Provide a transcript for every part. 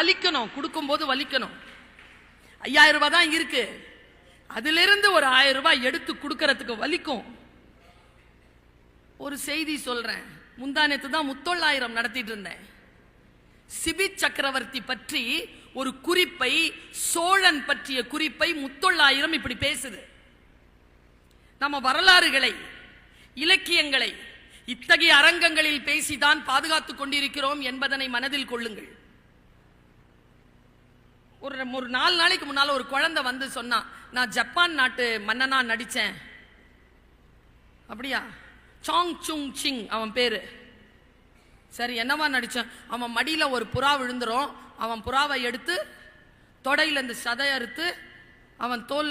வலிக்கணும் கொடுக்கும்போது வலிக்கணும். ஐயாயிரம் ரூபாய் தான் இருக்கு. அதிலிருந்து ஒரு ஆயிரம் ரூபாய் எடுத்து கொடுக்கறதுக்கு வலிக்கும். ஒரு செய்தி சொல்றேன். முந்தானத்து தான் முத்தொள்ளாயிரம் நடத்திட்டு இருந்தேன். சிபி சக்கரவர்த்தி பற்றி ஒரு குறிப்பை சோழன் பற்றிய குறிப்பை முத்தொள்ளாயிரம் இப்படி பேசுது. நம்ம வரலாறுகளை இலக்கியங்களை இத்தகைய அரங்கங்களில் பேசிதான் பாதுகாத்துக் கொண்டிருக்கிறோம் என்பதனை மனதில் கொள்ளுங்கள். ஒரு ஒரு நாலு நாளைக்கு முன்னால் ஒரு குழந்தை வந்து சொன்னான் நான் ஜப்பான் நாட்டு மன்னனாக நடித்தேன் அப்படியா? சாங் சுங் சிங் அவன் பேர். சரி என்னவா நடித்தான் அவன் மடியில் ஒரு புறா விழுந்துரும். அவன் புறாவை எடுத்து தொடையில இந்த சதை அறுத்து அவன் தோல்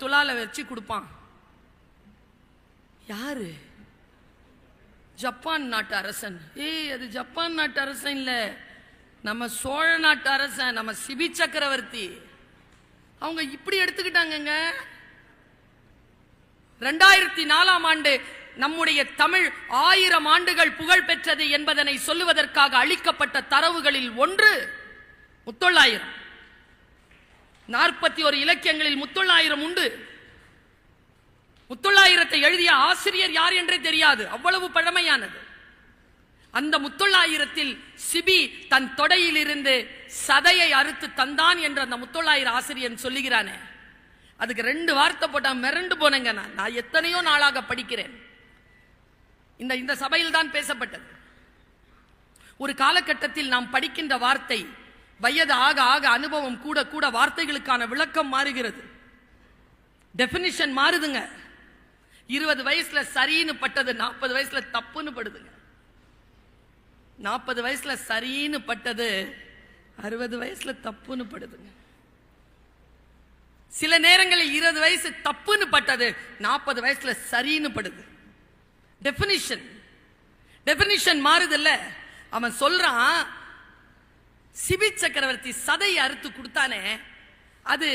துளால வச்சு கொடுப்பான். யாரு? ஜப்பான் நாட்டு அரசன். ஏய் அது ஜப்பான் நாட்டு அரசன் இல்லை. நம்ம சோழ நாட்டு அரசன் நம்ம சிபி சக்கரவர்த்தி. அவங்க இப்படி எடுத்துக்கிட்டாங்கங்க. ரெண்டாயிரத்தி நாலாம் ஆண்டு நம்முடைய தமிழ் ஆயிரம் ஆண்டுகள் புகழ் பெற்றது என்பதனை சொல்லுவதற்காக அளிக்கப்பட்ட தரவுகளில் ஒன்று முத்தொள்ளாயிரம். நாற்பத்தி ஒரு இலக்கியங்களில் முத்தொள்ளாயிரம் உண்டு. முத்தொள்ளாயிரத்தை எழுதிய ஆசிரியர் யார் என்றே தெரியாது. அவ்வளவு பழமையானது. அந்த முத்தொள்ளாயிரத்தில் சிபி தன் தொடையில் இருந்து சதையை அறுத்து தந்தான் என்று அந்த முத்தொள்ளாயிர ஆசிரியன் சொல்லுகிறானே. அதுக்கு ரெண்டு வார்த்தை போட்டா மிரண்டு போனேங்க நான். நான் எத்தனையோ நாளாக படிக்கிறேன். இந்த இந்த சபையில் தான் பேசப்பட்டது. ஒரு காலகட்டத்தில் நாம் படிக்கின்ற வார்த்தை வயது ஆக ஆக அனுபவம் கூட கூட வார்த்தைகளுக்கான விளக்கம் மாறுகிறது. டெபினிஷன் மாறுதுங்க. இருபது வயசுல சரின்னு பட்டது நாற்பது வயசுல தப்புன்னு படுதுங்க. நாற்பது வயசுல சரின்னு பட்டது அறுபது வயசுல தப்புன்னு படுதுங்க. சில நேரங்களில் இருபது வயசு தப்புன்னு பட்டது நாற்பது வயசுல சரின்னு படுது. டெபினிஷன் டெபினிஷன் மாறுதில்ல. அவன் சொல்றான் சிபி சக்கரவர்த்தி சதை அறுத்து கொடுத்தானே அது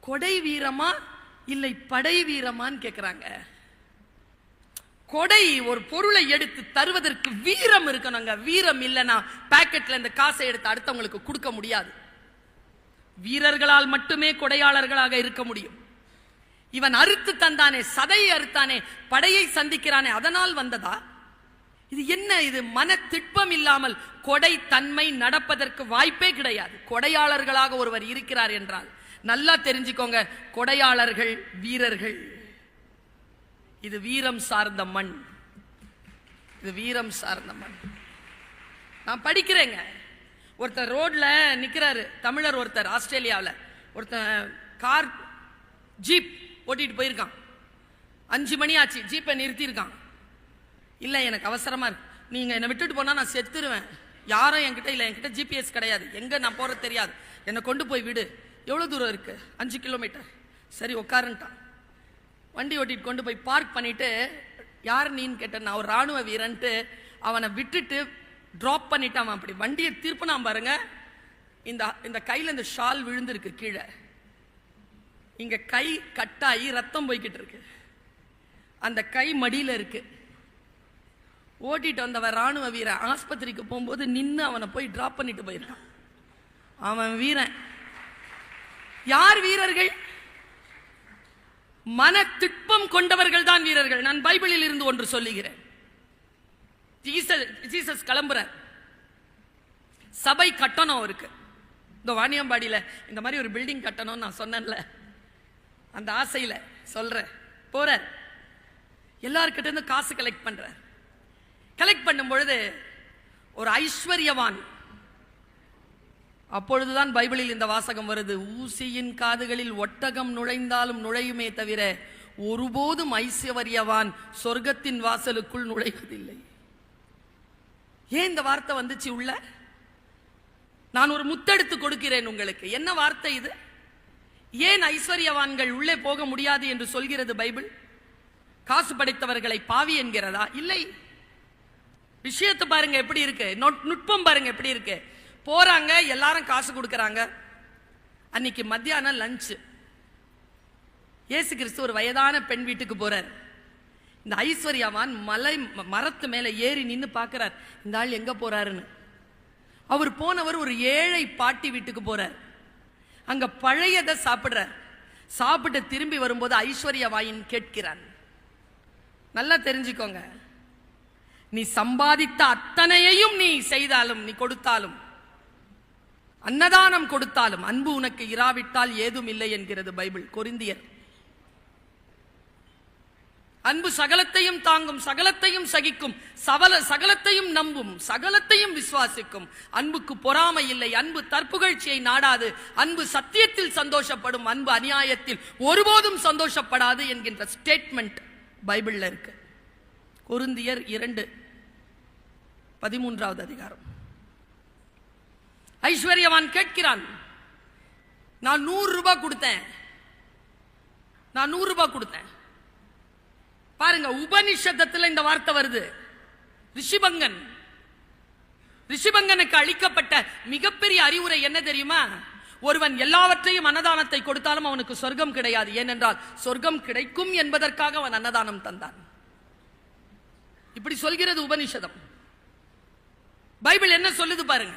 கொடை வீரமா இல்லை படை வீரமான்னு கேட்குறாங்க கொடை ஒரு பொருளை எடுத்து தருவதற்கு வீரம் இருக்கணுங்க. வீரம் இல்லைன்னா பாக்கெட்ல இந்த காசை எடுத்து அடுத்தவங்களுக்கு கொடுக்க முடியாது. வீரர்களால் மட்டுமே கொடையாளர்களாக இருக்க முடியும். இவன் அறுத்து தந்தானே சதையை அறுத்தானே படையை சந்திக்கிறானே அதனால் வந்ததா? இது என்ன இது? மன திட்பம் இல்லாமல் கொடை தன்மை நடப்பதற்கு வாய்ப்பே கிடையாது. கொடையாளர்களாக ஒருவர் இருக்கிறார் என்றால் நல்லா தெரிஞ்சுக்கோங்க கொடையாளர்கள் வீரர்கள். இது வீரம் சார்ந்த மண். இது வீரம் சார்ந்த மண். நான் படிக்கிறேங்க. ஒருத்தர் ரோட்ல நிக்கிறாரு. தமிழர் ஒருத்தர் ஆஸ்திரேலியாவில். ஒருத்தன் கார் ஜீப் ஓட்டிட்டு போயிருக்கான். அஞ்சு மணி ஆச்சு. ஜீப்பை நிறுத்தியிருக்கான். இல்லை எனக்கு அவசரமா இருக்கு. நீங்க என்னை விட்டுட்டு போனா நான் செத்துருவேன். யாரும் என்கிட்ட இல்லை. என்கிட்ட ஜிபிஎஸ் கிடையாது. எங்க நான் போறது தெரியாது. என்னை கொண்டு போய் விடு. எவ்வளவு தூரம் இருக்கு? அஞ்சு கிலோமீட்டர். சரி உட்காருன்ட்டான். வண்டி ஓட்டிட்டு கொண்டு போய் பார்க் பண்ணிட்டு யார் நீன்னு கேட்டேன் நான் ஒரு ராணுவ வீரன்ட்டு அவனை விட்டுட்டு ட்ராப் பண்ணிட்டான் அவன் அப்படி. வண்டியை திருப்பினான் பாருங்க. இந்த இந்த கையில் இந்த ஷால் விழுந்திருக்கு கீழே. இங்க கை கட்டாயி ரத்தம் போய்கிட்டு இருக்கு. அந்த கை மடியில் இருக்கு. ஓட்டிட்டு வந்தவன் ராணுவ வீரன் ஆஸ்பத்திரிக்கு போகும்போது நின்று அவனை போய் ட்ராப் பண்ணிட்டு போயிருக்கான். அவன் வீரன். யார் வீரர்கள்? மன திட்பம் கொண்டவர்கள் தான் வீரர்கள். நான் பைபிளில் இருந்து ஒன்று சொல்லுகிறேன். ஜீசஸ் ஜீசஸ் கிளம்புறார். சபை கட்டணம் இருக்கு. இந்த வாணியம்பாடியில் இந்த மாதிரி ஒரு பில்டிங் கட்டணும்னு நான் சொன்னேன்ல. அந்த ஆசையில் சொல்கிறேன் போறார். எல்லார்கிட்ட இருந்து காசு கலெக்ட் பண்றார். கலெக்ட் பண்ணும் பொழுது ஒரு ஐஸ்வர்யவான் அப்பொழுதுதான் பைபிளில் இந்த வாசகம் வருது. ஊசியின் காதுகளில் ஒட்டகம் நுழைந்தாலும் நுழையுமே தவிர ஒருபோதும் ஐஸ்வர்யவான் சொர்க்கத்தின் வாசலுக்குள் நுழைவதில்லை. ஏன் இந்த வார்த்தை வந்துச்சு உள்ள? நான் ஒரு முத்தெடுத்து கொடுக்கிறேன் உங்களுக்கு. என்ன வார்த்தை இது? ஏன் ஐஸ்வர்யவான்கள் உள்ளே போக முடியாது என்று சொல்கிறது பைபிள்? காசு படைத்தவர்களை பாவி என்கிறதா? இல்லை. விஷயத்தை பாருங்க எப்படி இருக்கு. நொட்- நுட்பம் பாருங்க எப்படி இருக்கு. போறாங்க எல்லாரும் காசு கொடுக்குறாங்க. அன்னைக்கு மத்தியானம் லஞ்சு ஏசு கிறிஸ்து ஒரு வயதான பெண் வீட்டுக்கு போறார். இந்த ஐஸ்வர்யவான் மலை மரத்து மேல ஏறி நின்று பார்க்கறார் இந்த ஆள் எங்க போறாருன்னு. அவர் போனவர் ஒரு ஏழை பாட்டி வீட்டுக்கு போறார். அங்க பழையதை சாப்பிடுறார். சாப்பிட்டு திரும்பி வரும்போது ஐஸ்வர்ய வாயின் கேட்கிறான். நல்லா தெரிஞ்சுக்கோங்க. நீ சம்பாதித்த அத்தனையையும் நீ செய்தாலும் நீ கொடுத்தாலும் அன்னதானம் கொடுத்தாலும் அன்பு உனக்கு இராவிட்டால் ஏதும் இல்லை என்கிறது பைபிள் கொரிந்தியர். அன்பு சகலத்தையும் தாங்கும் சகலத்தையும் சகிக்கும் சவல சகலத்தையும் நம்பும் சகலத்தையும் விசுவாசிக்கும். அன்புக்கு பொறாமை இல்லை அன்பு தற்புகழ்ச்சியை நாடாது அன்பு சத்தியத்தில் சந்தோஷப்படும் அன்பு அநியாயத்தில் ஒருபோதும் சந்தோஷப்படாது என்கின்ற ஸ்டேட்மெண்ட் பைபிள்ல இருக்கு. கொருந்தியர் இரண்டு பதிமூன்றாவது அதிகாரம். ஐஸ்வர்யவான் கேட்கிறான் நான் நூறு ரூபாய் கொடுத்தேன். நான் நூறு ரூபாய் கொடுத்தேன். பாருங்க உபனிஷதத்தில் இந்த வார்த்தை வருது. ரிஷிபங்கன் ரிஷிபங்கனுக்கு அளிக்கப்பட்ட மிகப்பெரிய அறிவுரை என்ன தெரியுமா? ஒருவன் எல்லாவற்றையும் அன்னதானத்தை கொடுத்தாலும் அவனுக்கு சொர்க்கம் கிடையாது. ஏனென்றால் சொர்க்கம் கிடைக்கும் என்பதற்காக அவன் அன்னதானம் தந்தான். இப்படி சொல்கிறது உபனிஷதம். பைபிள் என்ன சொல்லுது பாருங்க.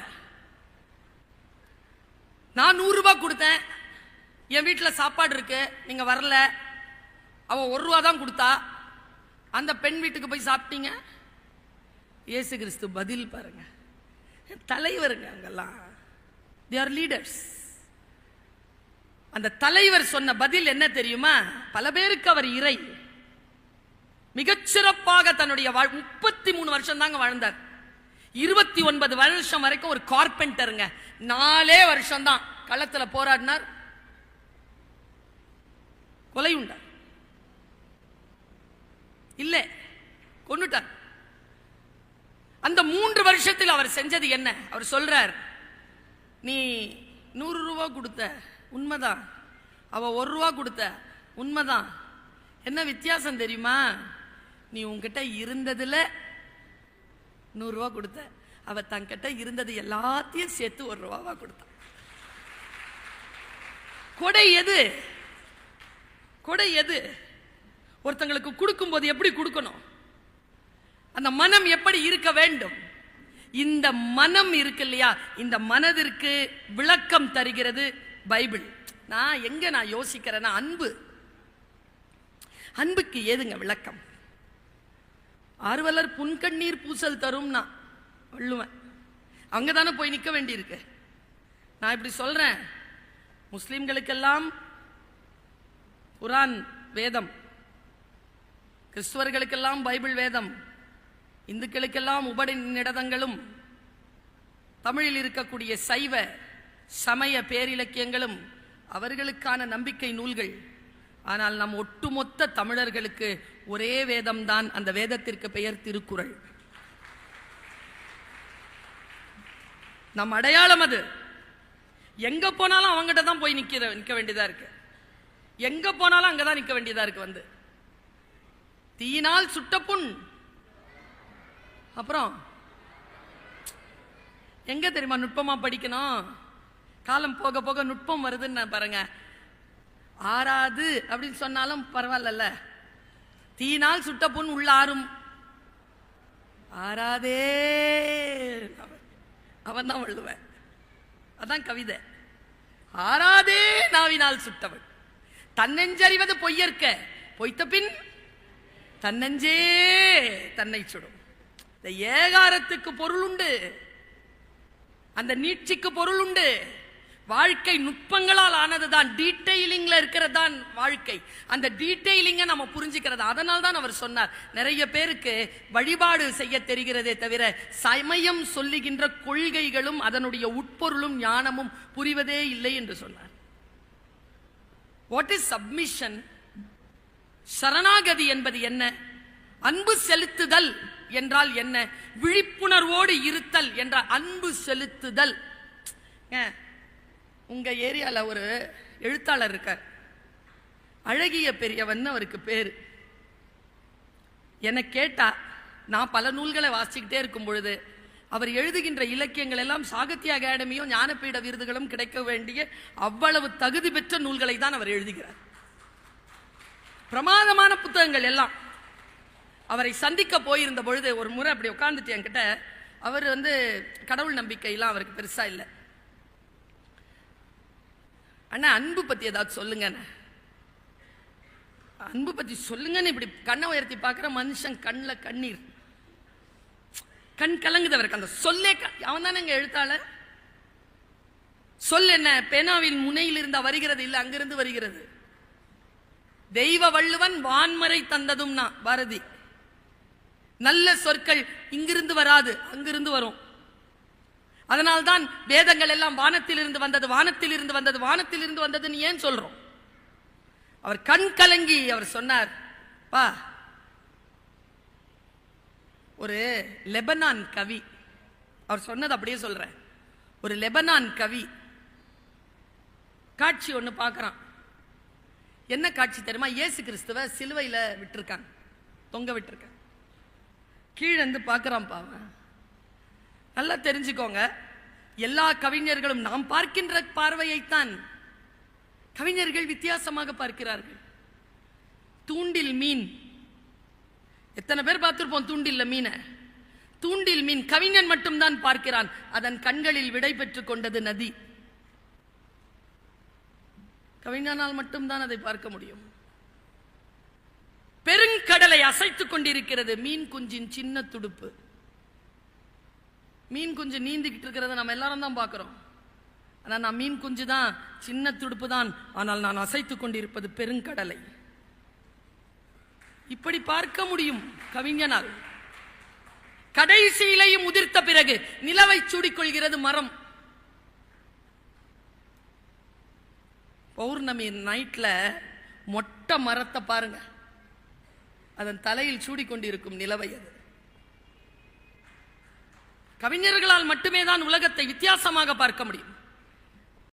நான் நூறு ரூபாய் கொடுத்தேன். என் வீட்டில் சாப்பாடு இருக்கு. நீங்க வரல. அவன் ஒரு ரூபா தான் கொடுத்தா. அந்த பெண் வீட்டுக்கு போய் சாப்பிட்டீங்க? இயேசு கிறிஸ்து பதில் பாருங்க. தலைவருங்க அங்கெல்லாம். தே ஆர் லீடர்ஸ் அந்த தலைவர் சொன்ன பதில் என்ன தெரியுமா? பல பேருக்கு அவர் இறை. மிகச்சிறப்பாக தன்னுடைய வாழ் முப்பத்தி மூணு வருஷம் தாங்க வாழ்ந்தார். இருபத்தி ஒன்பது வருஷம் வரைக்கும் ஒரு கார்பெண்டருங்க. நாலே வருஷம் தான் களத்தில் போராடினார். கொலை உண்டார். இல்லை கொண்டுட்டார் அந்த மூன்று வருஷத்தில் அவர் செஞ்சது என்ன? அவர் சொல்றார் நீ நூறு ரூபா கொடுத்த உண்மைதான். அவ ஒரு ரூபா கொடுத்த உண்மைதான். என்ன வித்தியாசம் தெரியுமா? நீ உன்கிட்ட இருந்ததில் நூறுரூவா கொடுத்த அவ தன்கிட்ட இருந்தது எல்லாத்தையும் சேர்த்து ஒரு ரூபாவா கொடுத்தா. கொடை எது? கொடை எது? ஒருத்தங்களுக்கு கொடுக்கும்போது எப்படி கொடுக்கணும்? அந்த மனம் எப்படி இருக்க வேண்டும்? இந்த மனம் இருக்கு இல்லையா? இந்த மனதிற்கு விளக்கம் தருகிறது பைபிள். நான் எங்க நான் யோசிக்கிறேன்னா அன்பு. அன்புக்கு ஏதுங்க விளக்கம்? ஆர்வலர் புன்கண்ணீர் பூசல் தரும்னா வள்ளுவன். அங்கதானே போய் நிற்க வேண்டியிருக்கு. நான் இப்படி சொல்கிறேன் முஸ்லீம்களுக்கெல்லாம் குரான் வேதம் கிறிஸ்துவர்களுக்கெல்லாம் பைபிள் வேதம் இந்துக்களுக்கெல்லாம் உபநிடதங்களும் தமிழில் இருக்கக்கூடிய சைவ சமய பேரிலக்கியங்களும் அவர்களுக்கான நம்பிக்கை நூல்கள். ஆனால் நம் ஒட்டுமொத்த தமிழர்களுக்கு ஒரே வேதம்தான் அந்த வேதத்திற்கு பெயர் திருக்குறள். நம் அடையாளம் அது. எங்க போனாலும் அவங்ககிட்ட தான் போய் நிக்கிற நிக்க வேண்டியதா இருக்கு. எங்க போனாலும் அங்கதான் நிக்க வேண்டியதா இருக்கு வந்து. தீயினால் சுட்டப்புண் அப்புறம் எங்க தெரியுமா நுட்பமா படிக்கணும்? காலம் போக போக நுட்பம் வருதுன்னு நான் பாருங்க. ஆறாது அப்படின்னு சொன்னாலும் பரவாயில்லல்ல. தீயினால் சுட்ட புண் உள்ள ஆறும் ஆறாதே. அவன் தான் வள்ளுவன். அதான் கவிதை. ஆறாதே நாவினால் சுட்டவன் தன்னெஞ்சறிவது பொய்யற்க. பொய்த்த பின் தன்னெஞ்சே தன்னை சுடும். இந்த ஏகாரத்துக்கு பொருள் உண்டு. அந்த நீட்சிக்கு பொருள் உண்டு. வாழ்க்கை நுட்பங்களால் ஆனதுதான். டீட்டெயிலிங்ல இருக்கிறது தான் வாழ்க்கை. அந்த டீட்டெயிலிங்கை நம்ம புரிஞ்சுக்கிறது. அதனால தான் அவர் சொன்னார். நிறைய பேருக்கு வழிபாடு செய்ய தெரிகிறதே தவிர சமயம் சொல்லுகின்ற கொள்கைகளும் அதனுடைய உட்பொருளும் ஞானமும் புரிவதே இல்லை என்று சொன்னார். வாட் இஸ் சப்மிஷன் சரணாகதி என்பது என்ன? அன்பு செலுத்துதல் என்றால் என்ன? விழிப்புணர்வோடு இருத்தல் என்ற அன்பு செலுத்துதல். உங்கள் உங்க ஏரியால ஒரு எழுத்தாளர் இருக்கார். அழகிய பெரியவன் அவருக்கு பேர். என்னை கேட்டா நான் பல நூல்களை வாசிச்சுக்கிட்டே இருக்கும் பொழுது அவர் எழுதுகின்ற இலக்கியங்கள் எல்லாம் சாகித்ய அகாடமியும் ஞானபீட விருதுகளும் கிடைக்க வேண்டிய அவ்வளவு தகுதி பெற்ற நூல்களை தான் அவர் எழுதுகிறார். பிரமாதமான புத்தகங்கள் எல்லாம். அவரை சந்திக்க போயிருந்த பொழுது ஒரு முறை அப்படி உட்காந்துட்டு என்கிட்ட அவர் வந்து கடவுள் நம்பிக்கையெல்லாம் அவருக்கு பெருசா இல்லை. அண்ணா அன்பு பத்தி ஏதாவது சொல்லுங்க அன்பு பத்தி சொல்லுங்கன்னு இப்படி கண்ணை உயர்த்தி பார்க்குற மனுஷன் கண்ணில் கண்ணீர். கண் கலங்குது அவருக்கு. அந்த சொல்லே அவன் தானே இங்க எழுத்தாளர் சொல் என்ன? பேனாவின் முனையில் இருந்தா வருகிறது இல்லை அங்கிருந்து வருகிறது. தெய்வ வள்ளுவன் வான்மறை தந்ததும் நான் பாரதி. நல்ல சொற்கள் இங்கிருந்து வராது அங்கிருந்து வரும். அதனால்தான் வேதங்கள் எல்லாம் வானத்தில் இருந்து வந்தது வானத்தில் இருந்து வந்தது வானத்தில் இருந்து வந்ததுன்னு ஏன் சொல்றோம்? அவர் கண் கலங்கி அவர் சொன்னார் பா ஒரு லெபனான் கவி. அவர் சொன்னது அப்படியே சொல்றேன். ஒரு லெபனான் கவி காட்சி ஒன்று பார்க்குறான். என்ன காட்சி தெரியுமா? இயேசு கிறிஸ்துவ சிலுவையில் விட்டுருக்காங்க தொங்க விட்டுருக்காங்க. கீழே இருந்து பார்க்குறான் பாவன் நல்லா தெரிஞ்சுக்கோங்க. எல்லா கவிஞர்களும் நாம் பார்க்கின்ற பார்வையைத்தான் கவிஞர்கள் வித்தியாசமாக பார்க்கிறார்கள். தூண்டில் மீன். எத்தனை பேர் பார்த்துருப்போம் தூண்டில்ல மீனை? தூண்டில் மீன் கவிஞன் மட்டும்தான் பார்க்கிறான். அதன் கண்களில் விடை பெற்றுக் கொண்டது நதி. கவிஞனால் மட்டும்தான் அதை பார்க்க முடியும். பெருங்கடலை அசைத்துக் கொண்டிருக்கிறது மீன் குஞ்சின் சின்ன துடுப்பு. மீன் குஞ்சு நீந்திக்கிட்டு இருக்கிறத நம்ம எல்லாரும் தான் பார்க்குறோம். ஆனால் நான் மீன் குஞ்சு தான் சின்ன துடுப்பு தான். ஆனால் நான் அசைத்துக் கொண்டிருப்பது பெருங்கடலை. இப்படி பார்க்க முடியும் கவிஞனால். கடைசியிலையும் உதிர்த்த பிறகு நிலவை சூடிக்கொள்கிறது மரம். பௌர்ணமி நைட்ல மொட்டை மரத்தை பாருங்க. அதன் தலையில் சூடிக்கொண்டிருக்கும் நிலவை அது. கவிஞர்களால் மட்டுமே தான் உலகத்தை வித்தியாசமாக பார்க்க முடியும்.